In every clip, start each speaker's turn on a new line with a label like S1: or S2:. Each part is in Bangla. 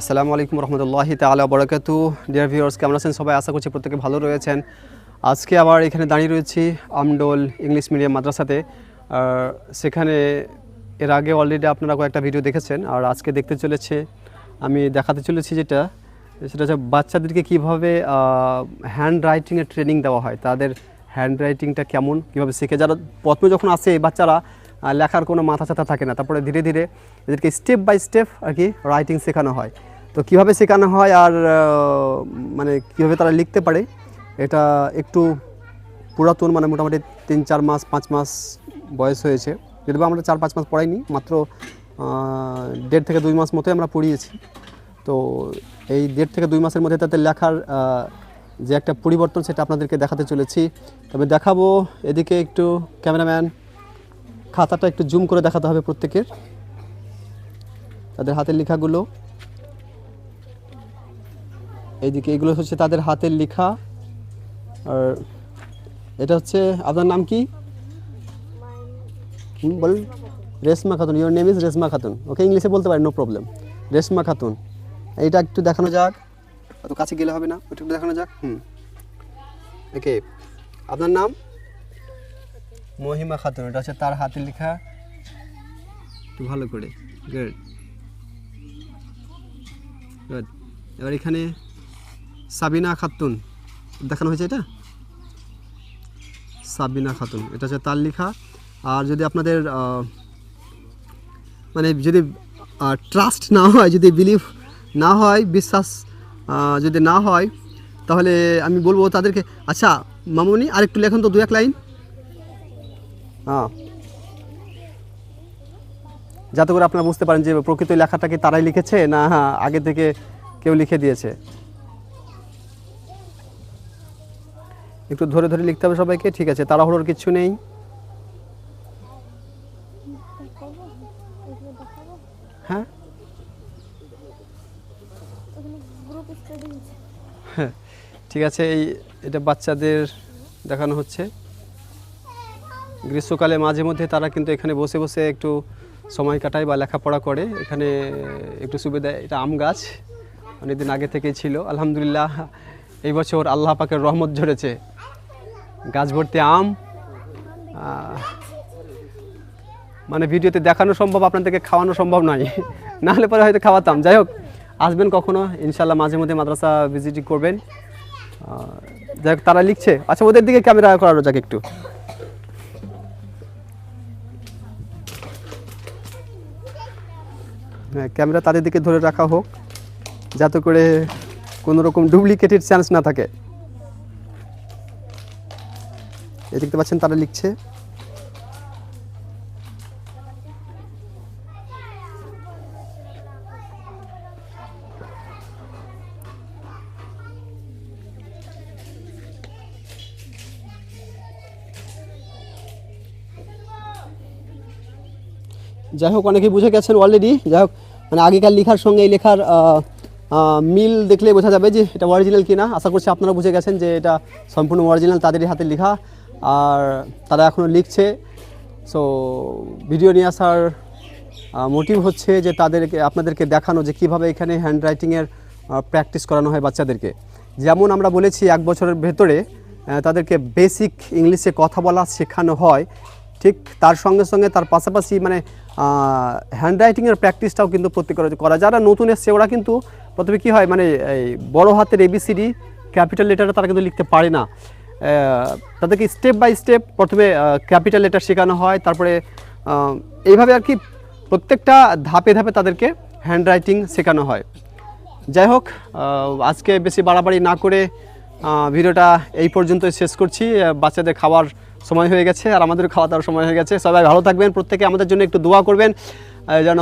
S1: আসসালামু আলাইকুম রহমতুল্লাহি তালা বরাকাতু ডিয়ার ভিউয়ার্স কেমন আছেন? সবাই আশা করছি প্রত্যেকে ভালো রয়েছেন। আজকে আবার এখানে দাঁড়িয়ে রয়েছি আমডোল ইংলিশ মিডিয়াম মাদ্রাসাতে। আর সেখানে এর আগে অলরেডি আপনারা কয়েকটা ভিডিও দেখেছেন। আর আজকে দেখতে চলেছে, আমি দেখাতে চলেছি যেটা, সেটা হচ্ছে বাচ্চাদেরকে কীভাবে হ্যান্ড রাইটিংয়ের ট্রেনিং দেওয়া হয়, তাদের হ্যান্ড রাইটিংটা কেমন, কীভাবে শিখে। যারা প্রথমে যখন আসে বাচ্চারা লেখার কোনো মাথা ছাতা থাকে না। তারপরে ধীরে ধীরে এদেরকে স্টেপ বাই স্টেপ আর কি রাইটিং শেখানো হয়। তো কীভাবে শেখানো হয় আর মানে কীভাবে তারা লিখতে পারে, এটা একটু পুরাতন মানে মোটামুটি তিন, চার মাস, পাঁচ মাস বয়স হয়েছে। যদিও আমরা চার, পাঁচ মাস পড়াইনি, মাত্র দেড় থেকে দুই মাস মতোই আমরা পড়িয়েছি। তো এই দেড় থেকে দুই মাসের মধ্যে তাদের লেখার যে একটা পরিবর্তন সেটা আপনাদেরকে দেখাতে চলেছি। তবে দেখাবো এদিকে একটু ক্যামেরাম্যান, খাতাটা একটু জুম করে দেখাতে হবে প্রত্যেকের। তাদের হাতের লেখাগুলো। এইদিকে এগুলো হচ্ছে তাদের হাতের লেখা। আর এটা হচ্ছে আপনার নাম কি? বল Reshma Khatun your name is Reshma Khatun. Okay, ইংলিশে বলতে পারেন নো প্রবলেম রেশমা খাতুন। এইটা একটু দেখানো যাক। অত কাছে গেলে হবে না, ওটা একটু দেখানো যাক। হুম। ওকে, আপনার নাম? মহিমা খাতুন, এটা হচ্ছে তার হাতে লেখা। একটু ভালো করে গুড গুড এবার এখানে সাবিনা খাতুন। দেখানো হয়েছে এটা? সাবিনা খাতুন। এটা হচ্ছে তার লেখা। আর যদি আপনাদের মানে যদি ট্রাস্ট না হয়, যদি বিলিভ না হয়, বিশ্বাস যদি না হয়, তাহলে আমি বলব তাদেরকে আচ্ছা মামুনি, আরেকটু লেখুন তো দু এক লাইন। হ্যাঁ। যাতে করে আপনারা বুঝতে পারেন যে প্রকৃত লেখাটা কি তারাই লিখেছে, না আগে থেকে কেউ লিখে দিয়েছে। একটু ধরে ধরে লিখতে হবে সবাইকে। ঠিক আছে তাড়াহুড়োর কিছু নেই। হ্যাঁ? হ্যাঁ, ঠিক আছে এই এটা বাচ্চাদের দেখানো হচ্ছে। গ্রীষ্মকালে মাঝে মধ্যে তারা কিন্তু এখানে বসে বসে একটু সময় কাটায় বা লেখাপড়া করে। এখানে একটু সুবিধা এটা আম গাছ অনেকদিন আগে থেকেই ছিল। আলহামদুলিল্লাহ এই বছর আল্লাহ পাকের রহমত ঝরেছে। গাছ ভর্তি আম মানে ভিডিওতে দেখানো সম্ভব, আপনাদেরকে খাওয়ানো সম্ভব নয়। না হলে পরে হয়তো খাওয়াতাম। যাই হোক, আসবেন কখনো ইনশাল্লাহ মাঝে মধ্যে মাদ্রাসা ভিজিটিং করবেন। যাই হোক, তারা লিখছে। আচ্ছা ওদের দিকে ক্যামেরা করানো যাক একটু। হ্যাঁ ক্যামেরা তাদের দিকে ধরে রাখা হোক, যাতে করে কোনো রকম ডুপ্লিকেটের চান্স না থাকে। এই দেখতে পাচ্ছেন তারা লিখছে। যাই হোক, অনেকেই বুঝে গেছেন অলরেডি যাই হোক মানে আগেকার লেখার সঙ্গে এই লেখার মিল দেখলে বোঝা যাবে যে এটা অরিজিনাল কিনা। আশা করছি আপনারা বুঝে গেছেন যে এটা সম্পূর্ণ অরিজিনাল তাদেরই হাতে লেখা। আর তারা এখনও লিখছে। সো ভিডিও নিয়ে আসার মোটিভ হচ্ছে যে তাদেরকে, আপনাদেরকে দেখানো যে কীভাবে এখানে হ্যান্ড রাইটিংয়ের প্র্যাকটিস করানো হয় বাচ্চাদেরকে। যেমন আমরা বলেছি, এক বছরের ভেতরে তাদেরকে বেসিক ইংলিশে কথা বলা শেখানো হয়। ঠিক তার সঙ্গে সঙ্গে তার পাশাপাশি মানে হ্যান্ড রাইটিংয়ের প্র্যাকটিসটাও কিন্তু প্রত্যেক করা যারা নতুন এসছে, ওরা কিন্তু প্রথমে কী হয় মানে এই বড় হাতের এবিসিডি ক্যাপিটাল লেটারটা তারা কিন্তু লিখতে পারে না। তাদেরকে স্টেপ বাই স্টেপ প্রথমে ক্যাপিটাল লেটার শেখানো হয়, তারপরে এইভাবে আর কি প্রত্যেকটা ধাপে ধাপে তাদেরকে হ্যান্ড রাইটিং শেখানো হয়। যাই হোক আজকে বেশি বাড়াবাড়ি না করে ভিডিওটা এই পর্যন্ত শেষ করছি। বাচ্চাদের খাওয়ার সময় হয়ে গেছে, আর আমাদের খাওয়া দাওয়ার সময় হয়ে গেছে। সবাই ভালো থাকবেন, প্রত্যেকে আমাদের জন্য একটু দোয়া করবেন। যেন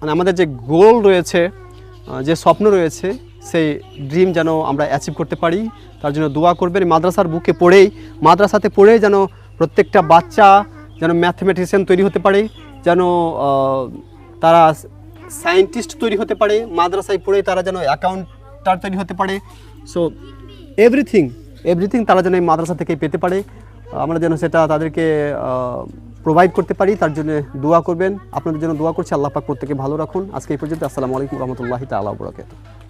S1: মানে আমাদের যে গোল রয়েছে যে স্বপ্ন রয়েছে সেই ড্রিম যেন আমরা অ্যাচিভ করতে পারি, তার জন্য দোয়া করবেন। মাদ্রাসার বুকে পড়েই, মাদ্রাসাতে পড়েই যেন প্রত্যেকটা বাচ্চা যেন ম্যাথমেটিশিয়ান তৈরি হতে পারে, যেন তারা সায়েন্টিস্ট তৈরি হতে পারে, মাদ্রাসায় পড়ে তারা যেন অ্যাকাউন্টার তৈরি হতে পারে। সো এভরিথিং এভরিথিং তারা যেন এই মাদ্রাসা থেকে পেতে পারে। আমরা যেন সেটা তাদেরকে প্রোভাইড করতে পারি, তার জন্য দোয়া করবেন। আপনাদের জন্য দোয়া করছি, আল্লাহ পাক প্রত্যেকে ভালো রাখুন। আজকে এই পর্যন্ত, আসসালামু আলাইকুম রহমতুল্লাহি তাআলা বরাকাতুহু।